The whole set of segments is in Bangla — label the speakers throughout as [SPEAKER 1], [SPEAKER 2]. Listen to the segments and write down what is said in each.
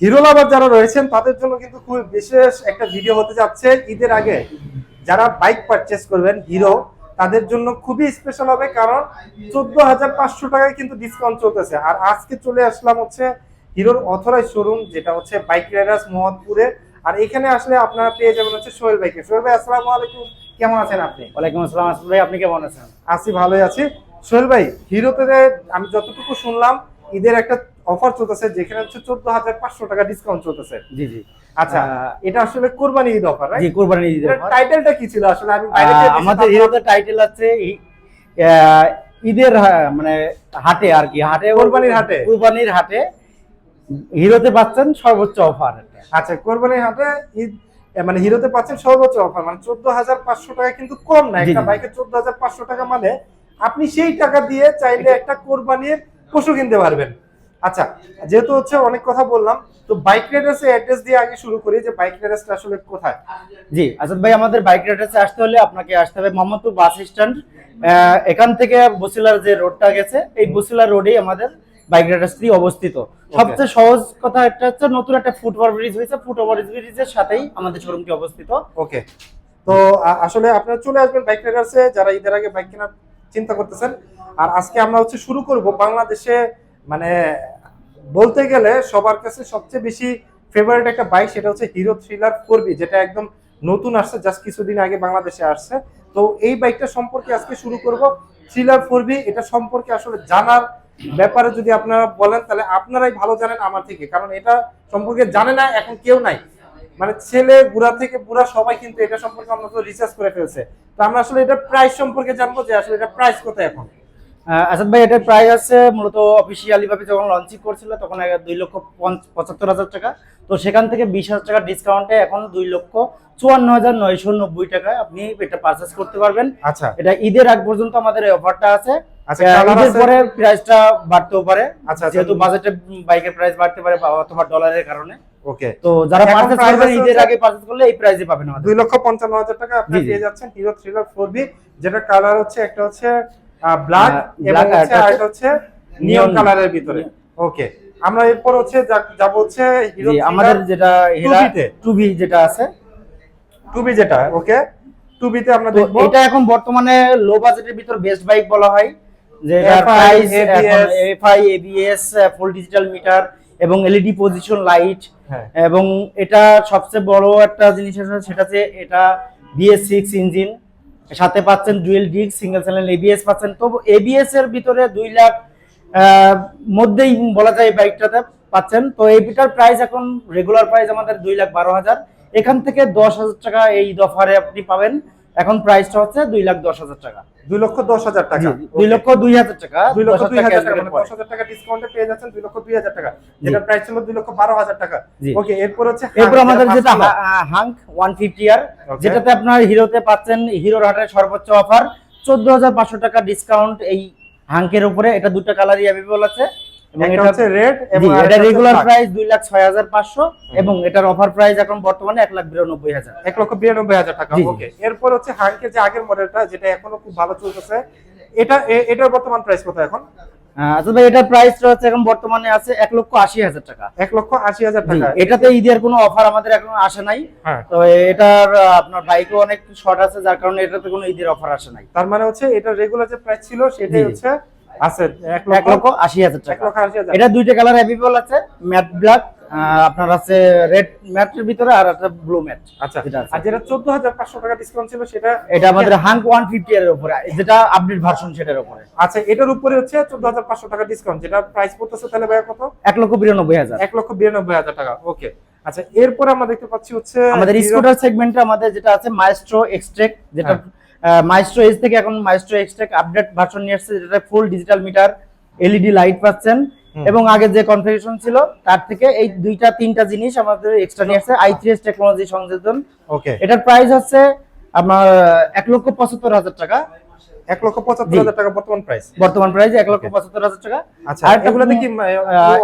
[SPEAKER 1] হিরো লাভার যারা রয়েছেন তাদের জন্য কিন্তু খুব বিশেষ একটা ভিডিও হতে যাচ্ছে ঈদের আগে। যারা বাইক পারচেস করবেন হিরো তাদের জন্য খুবই স্পেশাল হবে কারণ চোদ্দ হাজার পাঁচশো টাকায় কিন্তু ডিসকাউন্ট চলতেছে। আর আজকে চলে আসলাম হচ্ছে হিরোর অথরাইজ শোরুম যেটা হচ্ছে বাইক রাইডার্স মোহাম্মদপুরে। আর এখানে আসলে আপনারা পেয়ে যাবেন হচ্ছে সোহেল ভাইকে। সোহেল ভাই আসসালামু আলাইকুম। কেমন আছেন আপনি?
[SPEAKER 2] ওয়ালাইকুম আসসালাম। আসিফ ভাই আপনি কেমন আছেন?
[SPEAKER 1] আছি ভালোই আছি। সোহেল ভাই হিরোতে আমি যতটুকু শুনলাম ঈদের একটা অফার চলতেছে যেখানে হচ্ছে চোদ্দ হাজার পাঁচশো টাকা ডিসকাউন্ট চলতেছে।
[SPEAKER 2] জি জি।
[SPEAKER 1] আচ্ছা এটা আসলে কোরবানি ঈদ অফার
[SPEAKER 2] জি কোরবানি offer।
[SPEAKER 1] টাইটেলটা কি ছিল আসলে? আমি
[SPEAKER 2] আমাদের হিরোতে টাইটেল আছে ঈদের মানে হাটে আর কি। হাটে
[SPEAKER 1] কোরবানির হাটে?
[SPEAKER 2] কোরবানির হাটে হিরোতে পাচ্ছেন সর্বোচ্চ অফার
[SPEAKER 1] আচ্ছা কোরবানির হাটে ঈদ মানে হিরোতে পাচ্ছেন সর্বোচ্চ অফার মানে চোদ্দ হাজার পাঁচশো টাকা কিন্তু কম না। একটা বাইকে চোদ্দ হাজার পাঁচশো টাকা মানে আপনি সেই টাকা দিয়ে চাইলে একটা কোরবানির পশু কিনতে পারবেন। আচ্ছা যেহেতু হচ্ছে অনেক কথা বললাম তো বাইক রাইডার্স এর অ্যাড্রেস দিয়ে আগে শুরু করি যে বাইক রাইডার্সটা আসলে কোথায়?
[SPEAKER 2] জি আসাদ ভাই আমাদের বাইক রাইডার্সে আসতে হলে আপনাকে আসতে হবে মোহাম্মদপুর বাস স্ট্যান্ড। এখান থেকে বসিলার যে রোডটা গেছে এই বসিলার রোডেই আমাদের বাইক রাইডার্সটি অবস্থিত। সবচেয়ে সহজ কথা একটা হচ্ছে নতুন একটা ফুট ওভার ব্রিজ হয়েছে। ফুট ওভার ব্রিজের সাথেই আমাদের শোরুমটি অবস্থিত।
[SPEAKER 1] ওকে তো আসলে আপনারা চলে আসবেন বাইক রাইডার্সে যারা ঈদের আগে বাইক কেনার চিন্তা করতেছেন। আর আজকে আমরা হচ্ছে শুরু করব বাংলাদেশে মানে বলতে গেলে সবার কাছে সবচেয়ে বেশি ফেভারিট একটা বাইক সেটা হচ্ছে হিরো থ্রিলার ফোর বি যেটা একদম নতুন আসছে জাস্ট কিছুদিন আগে বাংলাদেশে আসছে। তো এই বাইকটা সম্পর্কে আজকে শুরু করব। থ্রিলার ফোর বি এটা সম্পর্কে আসলে জানার ব্যাপারে যদি আপনারা বলেন, তাহলে আপনারাই ভালো জানেন আমার থেকে, কারণ এটা সম্পর্কে জানে না এখন কেউ নাই। মানে ছেলে, বুড়া থেকে বুড়া সবাই কিন্তু এটা সম্পর্কে আমরা তো রিসার্চ করে ফেলছে। তো আমরা আসলে এটা প্রাইস সম্পর্কে জানব যে আসলে এটা প্রাইস কত এখন।
[SPEAKER 2] আসাদ ভাই এটার প্রাইস আছে মূলত যখন লঞ্চিং করছিল তখন দুই লক্ষ পঁচাত্তর হাজার টাকা। তো সেখান থেকে বিশ হাজার টাকা ডিসকাউন্টে এখন দুই লক্ষ চুয়ান্ন হাজার নয়শো নব্বই টাকায় আপনি এটা পারচেস করতে পারবেন।
[SPEAKER 1] আচ্ছা।
[SPEAKER 2] এটা ঈদের আগ পর্যন্ত আমাদের এই অফারটা আছে।
[SPEAKER 1] আচ্ছা
[SPEAKER 2] আহ, ঈদের পরে প্রাইসটা বাড়তেও পারে।
[SPEAKER 1] আচ্ছা, আচ্ছা।
[SPEAKER 2] যেহেতু বাজেটে বাইকের প্রাইস বাড়তে পারে বা অথবা ডলারের কারণে।
[SPEAKER 1] ওকে
[SPEAKER 2] তো যারা
[SPEAKER 1] এখন
[SPEAKER 2] করবেন ঈদের আগে করলে এই প্রাইসে পাবেন
[SPEAKER 1] লক্ষ পঞ্চান্ন হাজার টাকা আপনি। পেয়ে যাচ্ছেন হিরো থ্রিলার যেটা কালার হচ্ছে একটা হচ্ছে ব্ল্যাক এবং
[SPEAKER 2] black আর
[SPEAKER 1] হচ্ছে হচ্ছে নিয়ন কালারের ভিতরে। ওকে আমরা এরপর হচ্ছে যা- যাব হচ্ছে হিরো
[SPEAKER 2] আমাদের যেটা হেরা
[SPEAKER 1] 2B তে।
[SPEAKER 2] টুবি যেটা আছে।
[SPEAKER 1] টু বি যেটা ওকে টু বিতে আমরা দেখব
[SPEAKER 2] এটা এখন বর্তমানে লো বাজেটের ভিতর বেস্ট বাইক বলা হয় যে price FI ABS full digital meter এবং এলইডি পজিশন লাইট এবং এটা সবচেয়ে বড় একটা জিনিস আছে সেটা হচ্ছে এটা বিএস সিক্স ইঞ্জিন সাথে পাচ্ছেন dual disc, single channel ABS পাচ্ছেন। তো এবিএস এর ভিতরে দুই লাখ মধ্যেই বলা যায় বাইকটাতে পাচ্ছেন। তো এইটার প্রাইস এখন রেগুলার প্রাইস আমাদের দুই লাখ বারো হাজার। এখান থেকে দশ হাজার টাকা এই দফারে আপনি পাবেন। এখন প্রাইসটা হচ্ছে দুই লাখ দশ হাজার টাকা।
[SPEAKER 1] দুই লক্ষ দশ হাজার টাকা।
[SPEAKER 2] দুই লক্ষ দুই হাজার টাকা
[SPEAKER 1] দুই লক্ষ দুই
[SPEAKER 2] হাজার টাকা
[SPEAKER 1] মানে দশ হাজার টাকা ডিসকাউন্টে পেয়ে যাচ্ছেন দুই লক্ষ দুই হাজার টাকা। যেটা প্রাইস ছিল দুই লক্ষ বারো হাজার টাকা। ওকে এরপর হচ্ছে
[SPEAKER 2] এরপর আমাদের যেটা হাঙ্ক ওয়ান ফিফটি আর যেটাতে আপনার হিরোতে পাচ্ছেন হিরোর হাটের সর্বোচ্চ অফার চোদ্দ হাজার পাঁচশো টাকা ডিসকাউন্ট এই হাঙ্কের উপরে। এটা দুটো কালারই অ্যাভেলেবল আছে। এটা
[SPEAKER 1] হচ্ছে রেড এবং
[SPEAKER 2] এটা রেগুলার প্রাইস দুই লাখ ছয় হাজার পাঁচশো এবং এটার অফার প্রাইস এখন বর্তমানে এক লাখ বিরানব্বই হাজার
[SPEAKER 1] এক লক্ষ বিরানব্বই হাজার টাকা।
[SPEAKER 2] জি, জি।
[SPEAKER 1] ওকে এরপর হচ্ছে হাঙ্কের যে আগের মডেলটা যেটা এখনও খুব ভালো চলতেছে এটা এটার বর্তমান প্রাইস কত এখন?
[SPEAKER 2] আচ্ছা ভাই এটার প্রাইসটা হচ্ছে এখন বর্তমানে আছে এক লক্ষ আশি হাজার টাকা।
[SPEAKER 1] এক লক্ষ আশি হাজার টাকা।
[SPEAKER 2] এটাতে ঈদের কোনো অফার আমাদের এখন আসে নাই।
[SPEAKER 1] হ্যাঁ।
[SPEAKER 2] তো এটার আপনার বাইকও অনেক শর্ট আছে যার কারণে এটাতে কোনো ঈদের অফার আসে নাই।
[SPEAKER 1] তার মানে হচ্ছে এটা রেগুলার যে প্রাইস ছিল সেটাই। হচ্ছে আছে
[SPEAKER 2] লক্ষ আশি হাজার
[SPEAKER 1] এক
[SPEAKER 2] টাকা
[SPEAKER 1] লক্ষ আশি হাজার।
[SPEAKER 2] এটা দুইটা কালার অ্যাভেলেবল আছে ম্যাট ব্ল্যাক আপনার আছে রেড ম্যাটের ভিতরে আর একটা ব্লু ম্যাট
[SPEAKER 1] আচ্ছা আর যেটা চোদ্দ হাজার পাঁচশো টাকা ডিসকাউন্ট ছিল সেটা
[SPEAKER 2] এটা আমাদের হাঙ্ক ওয়ান ফিফটি এর উপরে যেটা আপডেট ভার্সন সেটার উপরে।
[SPEAKER 1] আচ্ছা এটার উপরে হচ্ছে চোদ্দ হাজার পাঁচশো টাকা ডিসকাউন্ট যেটা প্রাইস পড়তেছে তাহলে কত?
[SPEAKER 2] এক লক্ষ বিরানব্বই হাজার।
[SPEAKER 1] এক লক্ষ বিরানব্বই হাজার টাকা ওকে আচ্ছা এরপরে আমরা দেখতে পাচ্ছি হচ্ছে
[SPEAKER 2] আমাদের স্কুটার সেগমেন্টে আমাদের যেটা আছে মাইস্ট্রো এক্সট্রেক যেটা মাইস্ট্রো এস থেকে এখন মাইস্ট্রো এক্সট্রেক আপডেট ভার্সন নিয়ে আসছে যেটা full digital meter LED light পাচ্ছেন। এবং আগে যে কনফিগারেশন ছিল তার থেকে এই দুইটা তিনটা জিনিস আমাদের এক্সট্রা নিয়ে আসছে আই থ্রিএস টেকনোলজি সংযোজন।
[SPEAKER 1] ওকে
[SPEAKER 2] এটার প্রাইস হচ্ছে আমার এক লক্ষ পঁচাত্তর হাজার টাকা।
[SPEAKER 1] এক লক্ষ পঁচাত্তর হাজার টাকা বর্তমান প্রাইস
[SPEAKER 2] বর্তমান প্রাইস এক লক্ষ পঁচাত্তর হাজার টাকা।
[SPEAKER 1] আচ্ছা
[SPEAKER 2] আর
[SPEAKER 1] এগুলোতে কি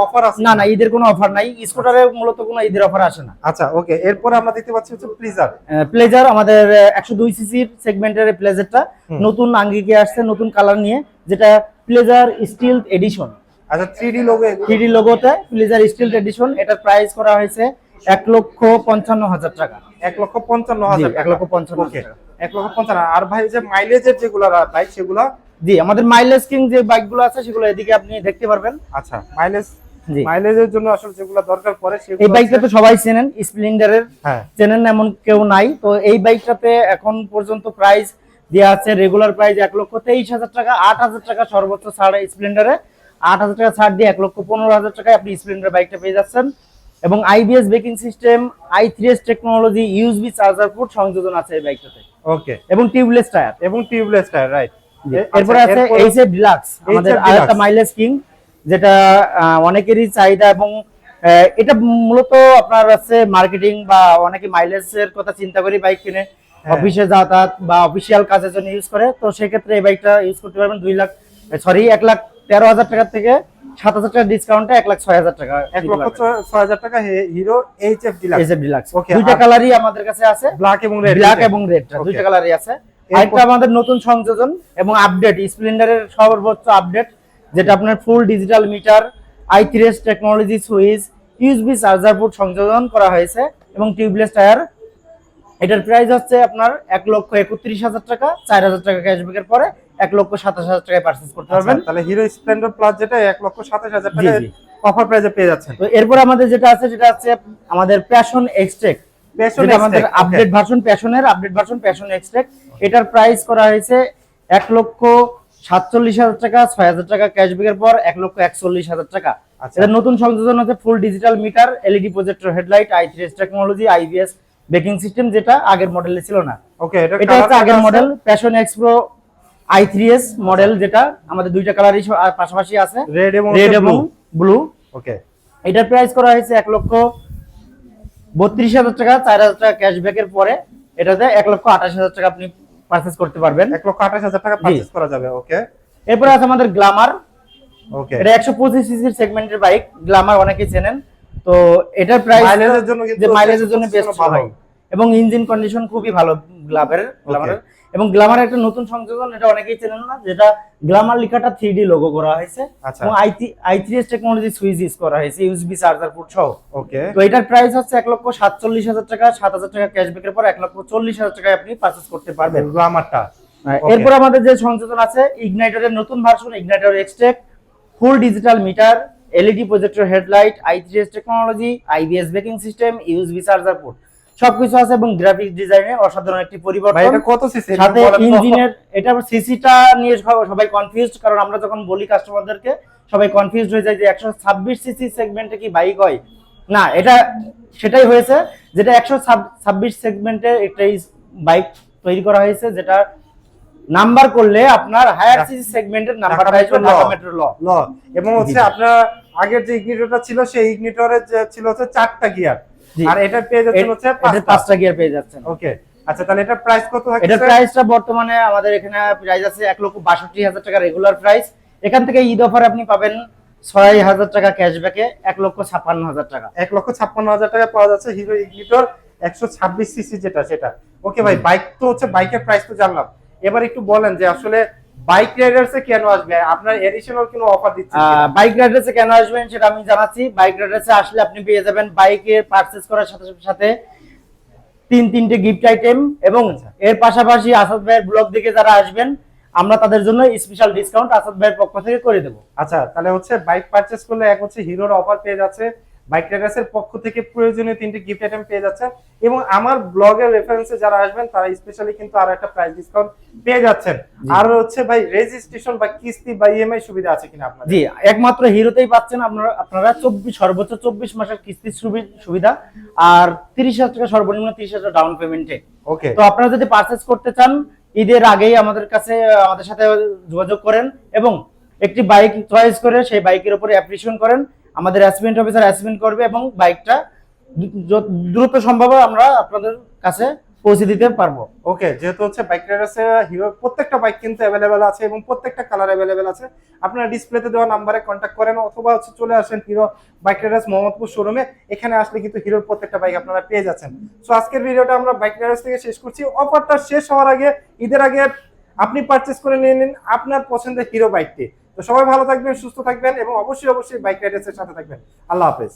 [SPEAKER 1] অফার আছে
[SPEAKER 2] না না ঈদের কোনো অফার নাই। স্কুটারে মূলত কোনো ঈদের অফার আসে না।
[SPEAKER 1] আচ্ছা ওকে এরপরে আমরা দেখতে পাচ্ছি হচ্ছে প্লিজার
[SPEAKER 2] প্লেজার আমাদের একশো দুই সিসির সেগমেন্টের প্লেজারটা নতুন আঙ্গিকে আসছে নতুন কালার নিয়ে যেটা প্লেজার স্টিল এডিশন
[SPEAKER 1] আচ্ছা থ্রি ডি লোগো
[SPEAKER 2] থ্রি লোগোতে ফ্লিজার স্টিল এডিশন এটার প্রাইস করা হয়েছে এক লক্ষ পঞ্চান্ন হাজার টাকা।
[SPEAKER 1] এক লক্ষ পঞ্চান্ন হাজার
[SPEAKER 2] এক লক্ষ পঞ্চান্ন হাজার টাকা।
[SPEAKER 1] এক লক্ষ পঞ্চান্ন আর ভাই যে মাইলেজের যেগুলো বাইক সেগুলো?
[SPEAKER 2] জি আমাদের মাইলেজ কিং যে বাইকগুলো আছে সেগুলো এদিকে আপনি দেখতে পারবেন।
[SPEAKER 1] আচ্ছা মাইলেজ মাইলেজের জন্য আসলে যেগুলো দরকার পড়ে সেগুলো
[SPEAKER 2] এই বাইকটা তো সবাই চেনেন স্প্লেন্ডারের
[SPEAKER 1] হ্যাঁ।
[SPEAKER 2] চেনেন এমন কেউ নাই। তো এই বাইকটাতে এখন পর্যন্ত প্রাইস দেওয়া আছে রেগুলার প্রাইস এক লক্ষ তেইশ হাজার টাকা আট হাজার টাকা সর্বোচ্চ ছাড় স্প্লেন্ডারে আট হাজার টাকা ছাড় দিয়ে এক লক্ষ পনেরো হাজার টাকায় আপনি স্প্লেন্ডার বাইকটা পেয়ে যাচ্ছেন। এবং IBS braking system I three S technology USB charger port সংযোজন আছে এই বাইকটাতে।
[SPEAKER 1] ওকে
[SPEAKER 2] এবং টিউবলেস টায়ার
[SPEAKER 1] এবং টিউবলেস টায়ার রাইট
[SPEAKER 2] এরপরে আছে এইচ এফ ডিলাক্স আমাদের আরেকটা মাইলেজ কিং যেটা অনেকেরই চাহিদা এবং এটা মূলত আপনার আছে মার্কেটিং বা অনেকে মাইলেজের কথা চিন্তা করে বাইক কিনে।
[SPEAKER 1] হ্যাঁ।
[SPEAKER 2] অফিসে যাতায়াত বা অফিসিয়াল কাজের জন্য ইউজ করে। তো সেক্ষেত্রে এই বাইকটা ইউজ করতে পারবেন দুই লাখ সরি এক লাখ তেরো হাজার টাকা থেকে সাত হাজার টাকা ডিসকাউন্টে এক লাখ ছয় হাজার টাকা
[SPEAKER 1] এক লক্ষ ছয়- হাজার টাকা Hero H F Deluxe
[SPEAKER 2] H F Deluxe
[SPEAKER 1] Okay,
[SPEAKER 2] দুইটা কালারই আমাদের কাছে আছে।
[SPEAKER 1] ব্ল্যাক এবং রেড
[SPEAKER 2] ব্ল্যাক এবং রেড দুইটা কালারই আছে। আরেকটা আমাদের নতুন সংযোজন এবং আপডেট স্প্লেন্ডারের সর্বোচ্চ আপডেট যেটা আপনার full digital meter I three S technology switch USB charger port সংযোজন করা হয়েছে এবং টিউবলেস টায়ার এটার প্রাইস হচ্ছে আপনার এক লক্ষ একত্রিশ হাজার টাকা চার হাজার টাকা ক্যাশব্যাকের পরে। এক লক্ষ সাতাশ হাজার টাকায় পার্চেস করতে পারবেন।
[SPEAKER 1] তাহলে হিরো স্প্লেন্ডার প্লাস যেটা এক লক্ষ সাতাশ হাজার টাকা অফার প্রাইসে পেয়ে যাচ্ছেন।
[SPEAKER 2] তো এরপর আমাদের যেটা আছে সেটা হচ্ছে আমাদের প্যাশন এক্সটেক যেটা আমাদের আপডেট ভার্সন প্যাশনের আপডেট ভার্সন প্যাশন এটার প্রাইস করা হয়েছে এক লক্ষ সাতচল্লিশ হাজার টাকা ছয় হাজার টাকা ক্যাশব্যাকের পর এক লক্ষ একচল্লিশ হাজার টাকা।
[SPEAKER 1] আচ্ছা।
[SPEAKER 2] এটা নতুন সংযোজন হচ্ছে full digital meter LED projector headlight I three technology IBS braking system যেটা আগের মডেলে ছিল না।
[SPEAKER 1] ওকে এটা
[SPEAKER 2] হচ্ছে আগের model Passion Xpro I three S model যেটা আমাদের দুইটা কালারই পাশাপাশি আছে।
[SPEAKER 1] রেড এবং
[SPEAKER 2] রেড এবং ব্লু
[SPEAKER 1] ওকে
[SPEAKER 2] এটার প্রাইস করা হয়েছে এক লক্ষ বত্রিশ হাজার টাকা চার হাজার টাকা ক্যাশব্যাকের পরে এটাতে এক লক্ষ আঠাশ হাজার টাকা আপনি পারচেস করতে পারবেন।
[SPEAKER 1] এক লক্ষ আঠাশ হাজার টাকা পারচেস করা যাবে ওকে
[SPEAKER 2] এরপরে আছে আমাদের গ্লামার
[SPEAKER 1] ওকে
[SPEAKER 2] এটা একশো পঁচিশ সিসির সেগমেন্টের বাইক গ্লামার অনেকেই চেনেন। তো এটার প্রাইস
[SPEAKER 1] মাইলেজের জন্য
[SPEAKER 2] যে মাইলেজের জন্য বেস্ট
[SPEAKER 1] ভালো।
[SPEAKER 2] এবং ইঞ্জিন কন্ডিশন খুবই ভালো গ্লামারের গ্লামারের এবং গ্লামার একটা নতুন সংযোজন এটা অনেকেই চেনেন না যেটা গ্লামার লেখাটা থ্রি ডি লোগো করা হয়েছে
[SPEAKER 1] আচ্ছা।
[SPEAKER 2] এবং I three S technology switch use করা হয়েছে ইউএসবি চার্জার পোর্ট সহ।
[SPEAKER 1] ওকে
[SPEAKER 2] তো এটার প্রাইস হচ্ছে এক লক্ষ সাতচল্লিশ হাজার টাকা সাত হাজার টাকা ক্যাশব্যাকের পর এক লক্ষ চল্লিশ হাজার টাকায় আপনি পারচেস করতে পারবেন।
[SPEAKER 1] গ্লামারটা Okay.
[SPEAKER 2] এরপর আমাদের যে সংযোজন আছে ইগনাইটারের নতুন version Ignitor Xtec full digital meter LED projector headlight I three S technology IBS braking system USB charger port সবকিছু আছে এবং গ্রাফিক ডিজাইনে অসাধারণ একটি
[SPEAKER 1] ভাই
[SPEAKER 2] পরিবর্তন
[SPEAKER 1] এটা কত সিসি
[SPEAKER 2] সাথে ইঞ্জিনের এটা সিসিটা নিয়ে সব- সবাই কনফিউজড কারণ আমরা যখন বলি কাস্টমারদেরকে সবাই কনফিউজড হয়ে যায় যে একশো ছাব্বিশ সিসি সেগমেন্টে কি বাইক হয় না এটা সেটাই হয়েছে যেটা একশো ছাব্বিশ সেগমেন্টে একটা বাইক তৈরি করা হয়েছে যেটা নাম্বার করলে আপনার হায়ার সিসি সেগমেন্টের নাম্বারটা
[SPEAKER 1] মেট্রো
[SPEAKER 2] ঢাকা
[SPEAKER 1] ল।
[SPEAKER 2] মেট্রো ল
[SPEAKER 1] ল এবং হচ্ছে। আপনার আগের যে ইগনিটরটা ছিল সেই ইগনিটরের যে ছিল হচ্ছে চারটা গিয়ার। আর এটা পেয়ে যাচ্ছেন হচ্ছে পাঁচটা।
[SPEAKER 2] গিয়ার পেয়ে যাচ্ছেন।
[SPEAKER 1] ওকে আচ্ছা তাহলে এটা প্রাইস কত থাকছে
[SPEAKER 2] এটার প্রাইসটা বর্তমানে আমাদের এখানে প্রাইস আছে এক লক্ষ বাষট্টি হাজার টাকা রেগুলার প্রাইস এখান থেকে ঈদ অফার আপনি পাবেন ছয় হাজার টাকা ক্যাশব্যাকে এক লক্ষ ছাপ্পান্ন হাজার টাকা।
[SPEAKER 1] এক লক্ষ ছাপ্পান্ন হাজার টাকা পাওয়া যাচ্ছে হিরো ইগনিটর একশো ছাব্বিশ সিসি যেটা সেটা। ওকে ভাই বাইক তো হচ্ছে বাইকের প্রাইস তো জানলাম। এবার একটু বলেন যে আসলে বাইক রাইডার্সে কেন আসবে আপনার এডিশনাল কোনো অফার দিচ্ছেন?
[SPEAKER 2] বাইক রাইডার্সে কেন আসবেন সেটা আমি জানাচ্ছি বাইক রাইডার্সে আসলে আপনি পেয়ে যাবেন বাইকের পারচেস করার সাথে সাথে তিন তিনটে গিফট আইটেম এবং
[SPEAKER 1] আচ্ছা।
[SPEAKER 2] এর পাশাপাশি আসাদ ভাইয়ের ব্লগ দিকে যারা আসবেন আমরা তাদের জন্য স্পেশাল ডিসকাউন্ট আসাদ ভাইয়ের পক্ষ থেকে করে দেবো
[SPEAKER 1] আচ্ছা তাহলে হচ্ছে বাইক পারচেস করলে এক হচ্ছে হিরোর অফার পেয়ে যাচ্ছে বাইক রাইডার্সের পক্ষ থেকে প্রয়োজনীয় তিনটি গিফট আইটেম পেয়ে যাচ্ছেন এবং আমার ব্লগের রেফারেন্সে যারা আসবেন তারা স্পেশালি কিন্তু আর একটা প্রাইস ডিসকাউন্ট পেয়ে যাচ্ছেন। আর হচ্ছে ভাই রেজিস্ট্রেশন বা কিস্তি বা ইএমআই সুবিধা আছে কিনা আপনাদের?
[SPEAKER 2] জি একমাত্র হিরোতেই পাচ্ছেন আপনারা আপনারা চব্বিশ সর্বোচ্চ চব্বিশ মাসের কিস্তির সুবিধা আর তিরিশ হাজার টাকা সর্বনিম্ন তিরিশ হাজার ডাউন পেমেন্টে
[SPEAKER 1] ওকে
[SPEAKER 2] তো আপনারা যদি পারচেস করতে চান ঈদের আগেই আমাদের কাছে আমাদের সাথে যোগাযোগ করেন এবং একটি বাইক চয়েস করে সেই বাইকের উপরে অ্যাপ্রিসিয়েশন করেন আমাদের অ্যাসিমেন্ট অফিসার অ্যাসিমেন্ট করবে এবং বাইকটা দ্রুত সম্ভব আমরা আপনাদের কাছে পৌঁছে দিতে পারব।
[SPEAKER 1] ওকে যেহেতু হচ্ছে বাইক রাইডার্সে হিরো প্রত্যেকটা বাইক কিন্তু অ্যাভেলেবেল আছে এবং প্রত্যেকটা কালার অ্যাভেলেবেল আছে। আপনারা ডিসপ্লেতে দেওয়া নাম্বারে কন্ট্যাক্ট করেন অথবা হচ্ছে চলে আসেন হিরো বাইক রাইডার্স মোহাম্মদপুর শোরুমে এখানে আসলে কিন্তু হিরোর প্রত্যেকটা বাইক আপনারা পেয়ে যাচ্ছেন। সো আজকের ভিডিওটা আমরা বাইক রাইডার্স থেকে শেষ করছি। অফারটা শেষ হওয়ার আগে, ঈদের আগে আপনি পারচেস করে নিয়ে নিন আপনার পছন্দের হিরো বাইকটি তো সবাই ভালো থাকবেন, সুস্থ থাকবেন এবং অবশ্যই অবশ্যই বাইক রাইডার্সের সাথে থাকবেন। আল্লাহ হাফেজ।